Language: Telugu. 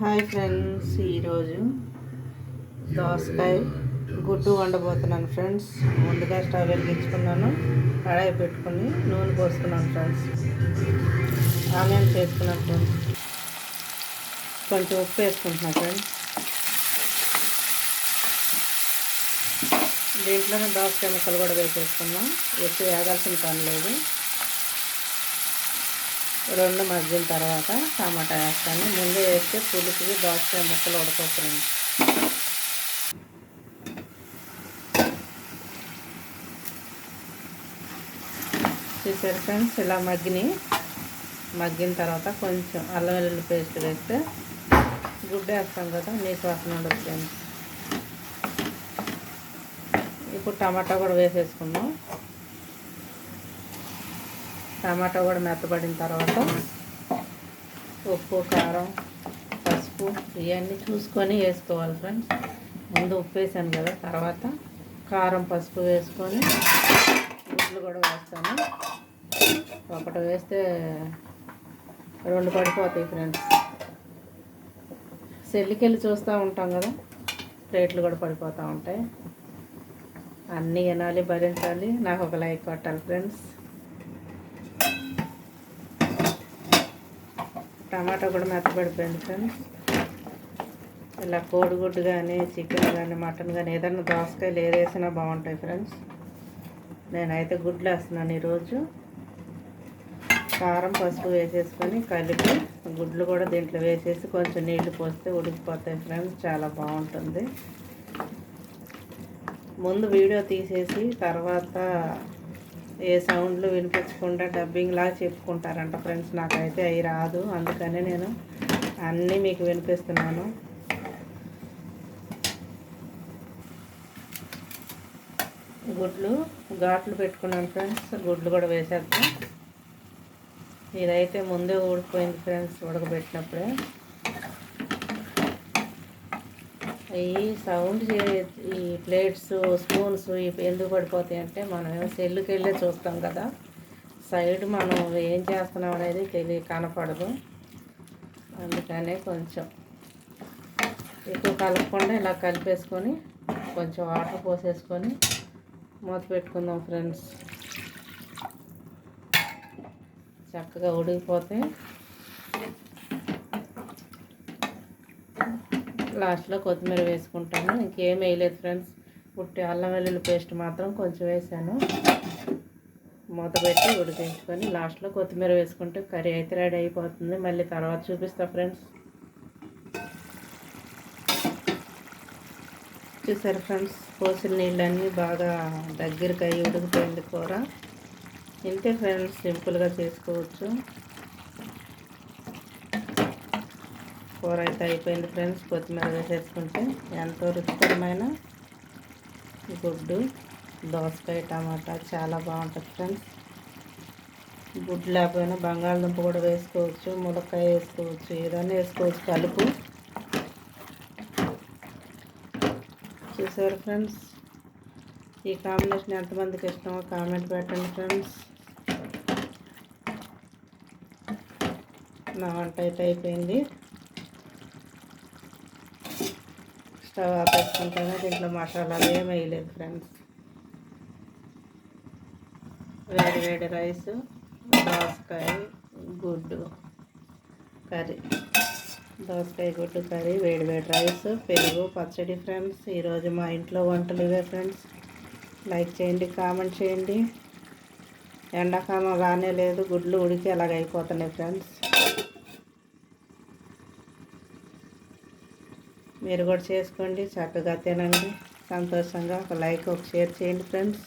హాయ్ ఫ్రెండ్స్ ఈరోజు దోసకాయ గుడ్డు వండబోతున్నాను ఫ్రెండ్స్. ముందుగా స్టవ్ వెలిగించుకున్నాను కడాయి పెట్టుకుని నూనె పోసుకున్నాను ఫ్రెండ్స్. ఆనియన్స్ వేసుకున్నాను ఫ్రెండ్స్. కొంచెం ఉప్పు వేసుకుంటున్నాను ఫ్రెండ్స్. దీంట్లోనే దోసకాయ ముక్కలు కూడా వేసేసుకున్నాం. ఎక్కువ వేగాల్సిన పని లేదు. రెండు మగ్గిన తర్వాత టమాటా వేస్తాను. ముందే వేస్తే పులుపుకి దోసకాయ ముక్కలు ఉడకొస్తుంది చూసారు ఫ్రెండ్స్ ఇలా మగ్గిని మగ్గిన తర్వాత కొంచెం అల్లం వెల్లుల్లి పేస్ట్ వేస్తే గుడ్డ వేస్తాం కదా నీసు వాసన ఉండదు ఫ్రెండ్స్. ఇప్పుడు టమాటా కూడా వేసేసుకుందాం. టమాటా కూడా మెత్తబడిన తర్వాత ఉప్పు కారం పసుపు ఇవన్నీ చూసుకొని వేసుకోవాలి ఫ్రెండ్స్. ముందు ఉప్పు వేసాను కదా తర్వాత కారం పసుపు వేసుకొని గుడ్లు కూడా వేస్తాను. ఒకటి వేస్తే రెండు పడిపోతాయి ఫ్రెండ్స్. సెల్లికెళ్ళి చూస్తూ ఉంటాం కదా ప్లేట్లు కూడా పడిపోతూ ఉంటాయి. అన్నీ వినాలి భరించాలి. నాకు ఒక లైక్ కొట్టాలి ఫ్రెండ్స్. టమాటా కూడా మెత్తబడిపోయింది ఫ్రెండ్స్ ఇలా కోడిగుడ్డు కానీ చికెన్ కానీ మటన్ కానీ ఏదైనా దోసకాయలు ఏదేసినా బాగుంటాయి ఫ్రెండ్స్ నేనైతే గుడ్లు వేస్తున్నాను ఈరోజు. కారం పసుపు వేసేసుకొని కలిపి గుడ్లు కూడా దీంట్లో వేసేసి కొంచెం నీళ్ళు పోస్తే ఉడికిపోతాయి ఫ్రెండ్స్ చాలా బాగుంటుంది. ముందు వీడియో తీసేసి తర్వాత ఏ సౌండ్లు వినిపించకుండా డబ్బింగ్ లాగా చెప్పుకుంటారంట ఫ్రెండ్స్ నాకైతే అవి రాదు. అందుకనే నేను అన్నీ మీకు వినిపిస్తున్నాను. గుడ్లు ఘాట్లు పెట్టుకున్నాను ఫ్రెండ్స్. గుడ్లు కూడా వేసేద్దాం. ఇదైతే ముందే ఊడిపోయింది ఫ్రెండ్స్ ఉడకబెట్టినప్పుడే. ఈ సౌండ్ ఈ ప్లేట్స్ స్పూన్స్ ఎందుకు పడిపోతాయి అంటే మనం సెల్లుకి వెళ్ళే చూస్తాం కదా. సైడ్ మనం ఏం చేస్తున్నాం అనేది తెలియ కనపడదు. అందుకనే కొంచెం ఎక్కువ కలపకుండా ఇలా కలిపేసుకొని కొంచెం వాటర్ పోసేసుకొని మూత పెట్టుకుందాం ఫ్రెండ్స్. చక్కగా ఉడికిపోతే లాస్ట్లో కొత్తిమీర వేసుకుంటాను. ఇంకేం వేయలేదు ఫ్రెండ్స్. పుట్టి అల్లం వెల్లుల్లి పేస్ట్ మాత్రం కొంచెం వేసాను. మూత పెట్టి ఉడికించుకొని లాస్ట్లో కొత్తిమీర వేసుకుంటే కర్రీ అయితే రెడీ అయిపోతుంది. మళ్ళీ తర్వాత చూపిస్తా ఫ్రెండ్స్. చూసారు ఫ్రెండ్స్ పోసిన నీళ్ళన్నీ బాగా దగ్గరికి అయ్యి ఉడికిపోయింది కూర. ఇంతే ఫ్రెండ్స్ సింపుల్గా చేసుకోవచ్చు. కూర అయితే అయిపోయింది ఫ్రెండ్స్. కొత్తిమీర వేసేసుకుంటే ఎంతో రుచికరమైన గుడ్డు దోసకాయ టమాటా చాలా బాగుంటుంది ఫ్రెండ్స్. గుడ్డు లేకపోయినా బంగాళదుంప కూడా వేసుకోవచ్చు ములక్కాయ వేసుకోవచ్చు ఏదైనా వేసుకోవచ్చు కలుపు. చూసారు ఫ్రెండ్స్? ఈ కాంబినేషన్ ఎంతమందికి ఇష్టమో కామెంట్ పెట్టండి ఫ్రెండ్స్. నా వంట అయితే అయిపోయింది. స్టవ్ ఆపేసుకుంటాను దీంట్లో మసాలాలు ఏమి వేయలేదు ఫ్రెండ్స్ వేడి వేడి రైస్ దోసకాయ గుడ్డు కర్రీ. దోసకాయ గుడ్డు కర్రీ వేడి వేడి రైస్ పెరుగు పచ్చడి ఫ్రెండ్స్ ఈరోజు మా ఇంట్లో వంటలు ఇవే ఫ్రెండ్స్ లైక్ చేయండి కామెంట్ చేయండి. ఎండాకాలం రానే లేదు గుడ్లు ఉడికి అలాగైపోతున్నాయి ఫ్రెండ్స్ మీరు కూడా చేసుకోండి చక్కగా తినండి. సంతోషంగా ఒక లైక్ ఒక షేర్ చేయండి ఫ్రెండ్స్.